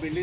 ಬೆಳ್ಳಿ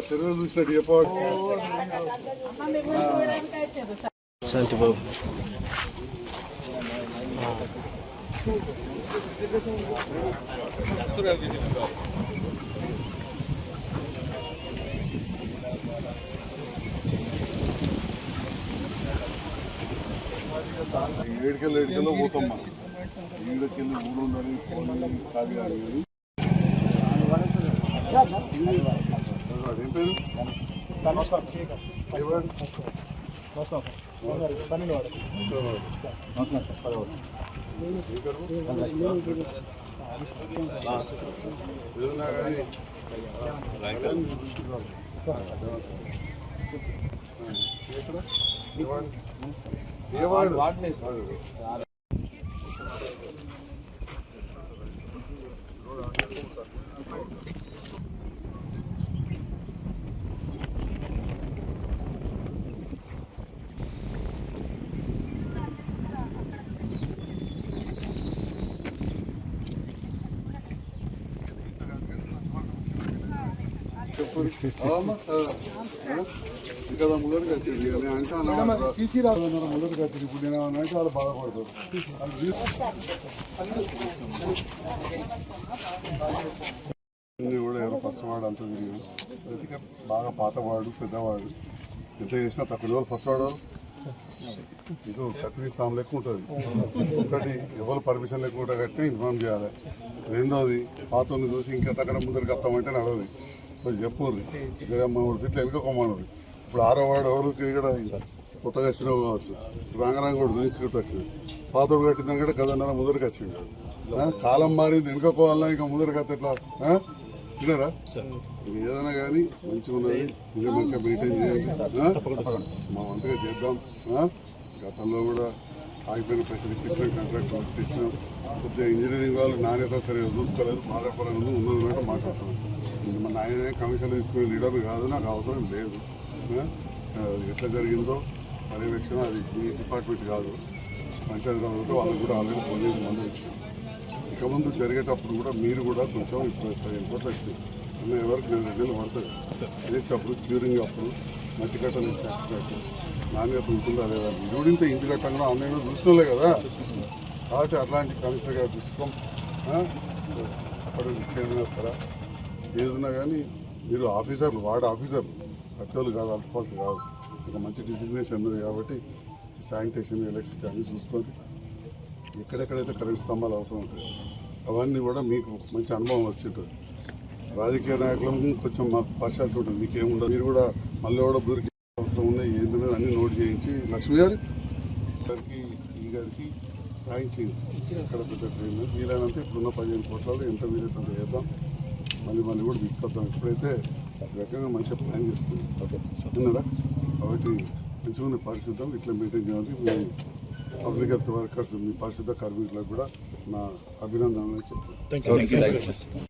చెరువు చూసినట్టు చెప్పవచ్చు బాబు ఏడుకెళ్ళి ఏడుకెళ్ళో పోతాం ఈడకెళ్ళి ఊరు ఉందని పోనీ కాదు కాదు కానీ అదేం పేరు ఎవరు? ఏదైనా కానీ ఎక్కడ? ఏ వార్డు? వార్డు. చెప్పు ఇంకా ముందరికి వచ్చింది నేను అంటే సీసీ రాదు ముందరికి వచ్చింది ఇప్పుడు నేను అంటే వాళ్ళు బాధపడతారు కూడా ఎవరు ఫస్ట్ వాడు అంత తిరిగి ప్రతిక బాగా పాతవాడు పెద్దవాడు ఎంత చేసినా తక్కువ ఎవరు ఫస్ట్ వాడు ఇది కత్తిరి స్థానం లెక్క ఉంటుంది ఒకటి ఎవరు పర్మిషన్ లేకుండా కట్టి ఇన్ఫార్మ్ చేయాలి రెండోది పాతోని చూసి ఇంకా తగ్గడం ముందరికి వస్తామంటే నడవదు కొంచెం చెప్పుర్రి ఇక్కడ మూడు ఫీట్లు వెనుకోమన్నారు ఇప్పుడు ఆరో వాడు ఎవరు ఇక్కడ కొత్తగా వచ్చినావు కావచ్చు. రంగరంగ కూడా చూపించుకుంటూ వచ్చింది. పాతోడు కట్టిందని కూడా గదన్నర ముందరికి వచ్చింది? కాలం మారింది. వెనుకోవాలన్నా ఇంకా ముందరికి వస్తే ఎట్లా? ఇది ఏదైనా కానీ మంచిగా ఉన్నది. ఇంకా మంచిగా మెయింటైన్ చేయాలి? మా వంతుగా చేద్దాం? గతంలో కూడా ఆగిపోయిన పైసలు ఇప్పించిన కాంట్రాక్ట్ వర్క్ తెచ్చినాం కొద్దిగా ఇంజనీరింగ్ వాళ్ళు నాణ్యత సరిగా చూసుకోలేదు బాధపడాలని ఉన్నది కూడా మాట్లాడుతున్నాం మన నాయనే కమిషన్ తీసుకునే లీడర్ కాదు నాకు అవసరం లేదు. ఎట్లా జరిగిందో పర్యవేక్షణ అది మీ డిపార్ట్మెంట్ కాదు. పంచాయతీ రాజుతో వాళ్ళకి కూడా ఆల్రెడీ పోలీసు మంది ఇచ్చాం. ఇక ముందు జరిగేటప్పుడు కూడా మీరు కూడా కొంచెం ఇప్పుడు పదిహేను కోట్లు వచ్చింది అన్న ఎవరికి నేను రెండు నెలలు పడుతుంది వేసేటప్పుడు క్యూరింగ్ అప్పుడు మట్టి కట్టలు నాణ్యత ఉంటుందా లేదా? నిరుడింత ఇంటి కట్టంగా ఆన్లైన్లో చూసినోలే కదా. కాబట్టి అట్లాంటి కమిషనర్ గారు చూసుకోం అప్పుడు చేస్తారా ఏదన్నా కానీ మీరు ఆఫీసర్లు వార్డు ఆఫీసర్లు కట్టోలు కాదు అల్టిపాల్ట్ కాదు. ఒక మంచి డిసిగ్నేషన్ ఉంది కాబట్టి శానిటేషన్ ఎలక్ట్రిసిటీ అన్నీ చూసుకొని ఎక్కడెక్కడైతే కరెంట్ స్తంభాలు అవసరం ఉంటాయి అవన్నీ కూడా మీకు మంచి అనుభవం వచ్చింటుంది రాజకీయ నాయకులకు కొంచెం మాకు పార్షాలిటీ ఉంటుంది. మీకేముండదు మీరు కూడా మళ్ళీ కూడా దూరికి అవసరం ఉన్నాయి ఏంటనేది అన్ని నోట్ చేయించి లక్ష్మి గారు గారికి ఈ గారికి రాయించింది. ఇక్కడ పెద్ద ట్రైన్ వీలైనంత ఇప్పుడున్న పదిహేను కోట్లలో ఎంత వీలైతే అంత చేద్దాం. మళ్ళీ మళ్ళీ కూడా తీసుకొద్దాం. ఇప్పుడైతే ఈ రకంగా మంచిగా ప్లాన్ చేసుకుంది ఓకే. విన్నారా? కాబట్టి మంచిగా పారిశుద్ధం ఇట్లా మెయింటైన్ చేయాలి. మీ పబ్లిక్ హెల్త్ వర్కర్స్ మీ పారిశుద్ధ కార్మికులకు కూడా నా అభినందనలు యూ